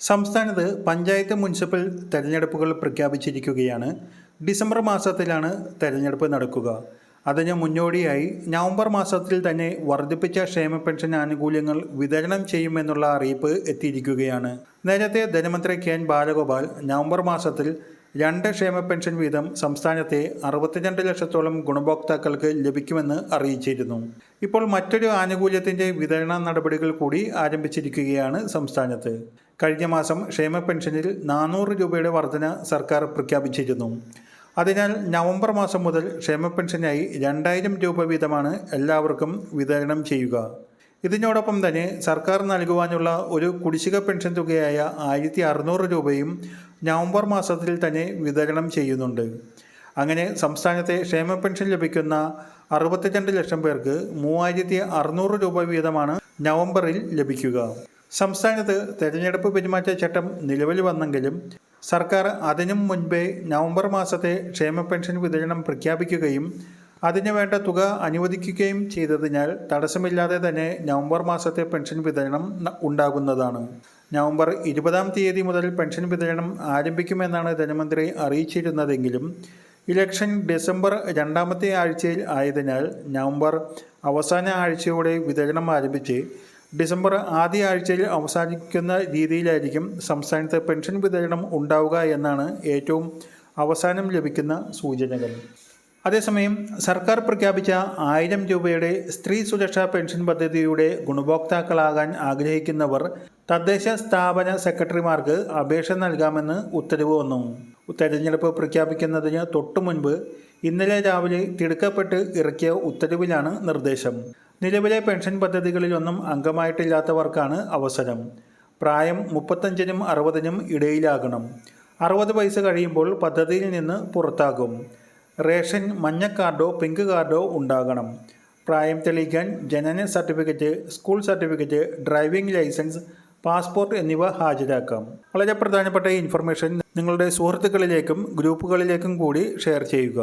സംസ്ഥാനത്ത് പഞ്ചായത്ത് മുനിസിപ്പൽ തെരഞ്ഞെടുപ്പുകൾ പ്രഖ്യാപിച്ചിരിക്കുകയാണ്. ഡിസംബർ മാസത്തിലാണ് തെരഞ്ഞെടുപ്പ് നടക്കുക. അതിന് മുന്നോടിയായി നവംബർ മാസത്തിൽ തന്നെ വർദ്ധിപ്പിച്ച ക്ഷേമ പെൻഷൻ ആനുകൂല്യങ്ങൾ വിതരണം ചെയ്യുമെന്നുള്ള അറിയിപ്പ് എത്തിയിരിക്കുകയാണ്. നേരത്തെ ധനമന്ത്രി കെ എൻ ബാലഗോപാൽ നവംബർ മാസത്തിൽ രണ്ട് ക്ഷേമ പെൻഷൻ വീതം സംസ്ഥാനത്തെ അറുപത്തിരണ്ട് ലക്ഷത്തോളം ഗുണഭോക്താക്കൾക്ക് ലഭിക്കുമെന്ന് അറിയിച്ചിരുന്നു. ഇപ്പോൾ മറ്റൊരു ആനുകൂല്യത്തിന്റെ വിതരണ നടപടികൾ കൂടി ആരംഭിച്ചിരിക്കുകയാണ് സംസ്ഥാനത്ത്. കഴിഞ്ഞ മാസം ക്ഷേമ പെൻഷനിൽ നാനൂറ് രൂപയുടെ വർധന സർക്കാർ പ്രഖ്യാപിച്ചിരുന്നു. അതിനാൽ നവംബർ മാസം മുതൽ ക്ഷേമ പെൻഷനായി രണ്ടായിരം രൂപ വീതമാണ് എല്ലാവർക്കും വിതരണം ചെയ്യുക. ഇതിനോടൊപ്പം തന്നെ സർക്കാർ നൽകുവാനുള്ള ഒരു കുടിശ്ശിക പെൻഷൻ തുകയായ ആയിരത്തി അറുന്നൂറ് രൂപയും നവംബർ മാസത്തിൽ തന്നെ വിതരണം ചെയ്യുന്നുണ്ട്. അങ്ങനെ സംസ്ഥാനത്തെ ക്ഷേമ പെൻഷൻ ലഭിക്കുന്ന അറുപത്തിരണ്ട് ലക്ഷം പേർക്ക് മൂവായിരത്തി അറുന്നൂറ് രൂപ വീതമാണ് നവംബറിൽ ലഭിക്കുക. സംസ്ഥാനത്ത് തെരഞ്ഞെടുപ്പ് പെരുമാറ്റച്ചട്ടം നിലവിൽ വന്നെങ്കിലും സർക്കാർ അതിനും മുൻപേ നവംബർ മാസത്തെ ക്ഷേമ പെൻഷൻ വിതരണം പ്രഖ്യാപിക്കുകയും അതിന് വേണ്ട തുക അനുവദിക്കുകയും ചെയ്തതിനാൽ തടസ്സമില്ലാതെ തന്നെ നവംബർ മാസത്തെ പെൻഷൻ വിതരണം ഉണ്ടാകുന്നതാണ്. നവംബർ ഇരുപതാം തീയതി മുതൽ പെൻഷൻ വിതരണം ആരംഭിക്കുമെന്നാണ് ധനമന്ത്രി അറിയിച്ചിരുന്നതെങ്കിലും ഇലക്ഷൻ ഡിസംബർ രണ്ടാമത്തെ ആഴ്ചയിൽ ആയതിനാൽ നവംബർ അവസാന ആഴ്ചയോടെ വിതരണം ആരംഭിച്ച് ഡിസംബർ ആദ്യ ആഴ്ചയിൽ അവസാനിക്കുന്ന രീതിയിലായിരിക്കും സംസ്ഥാനത്ത് പെൻഷൻ വിതരണം ഉണ്ടാവുക എന്നാണ് ഏറ്റവും അവസാനം ലഭിക്കുന്ന സൂചനകൾ. അതേസമയം സർക്കാർ പ്രഖ്യാപിച്ച ആയിരം രൂപയുടെ സ്ത്രീ സുരക്ഷാ പെൻഷൻ പദ്ധതിയുടെ ഗുണഭോക്താക്കളാകാൻ ആഗ്രഹിക്കുന്നവർ തദ്ദേശ സ്ഥാപന സെക്രട്ടറിമാർക്ക് അപേക്ഷ നൽകാമെന്ന് ഉത്തരവ് വന്നു. തെരഞ്ഞെടുപ്പ് പ്രഖ്യാപിക്കുന്നതിന് തൊട്ടു മുൻപ് ഇന്നലെ രാവിലെ തിടുക്കപ്പെട്ട് ഇറക്കിയ ഉത്തരവിലാണ് നിർദ്ദേശം. നിലവിലെ പെൻഷൻ പദ്ധതികളിലൊന്നും അംഗമായിട്ടില്ലാത്തവർക്കാണ് അവസരം. പ്രായം മുപ്പത്തഞ്ചിനും അറുപതിനും ഇടയിലാകണം. അറുപത് വയസ്സ് കഴിയുമ്പോൾ പദ്ധതിയിൽ നിന്ന് പുറത്താകും. റേഷൻ മഞ്ഞ കാർഡോ പിങ്ക് കാർഡോ ഉണ്ടാകണം. പ്രായം തെളിയിക്കാൻ ജനന certificate school certificate driving licence passport എന്നിവ ഹാജരാക്കാം. വളരെ പ്രധാനപ്പെട്ട ഇൻഫർമേഷൻ നിങ്ങളുടെ സുഹൃത്തുക്കളിലേക്കും ഗ്രൂപ്പുകളിലേക്കും കൂടി ഷെയർ ചെയ്യുക.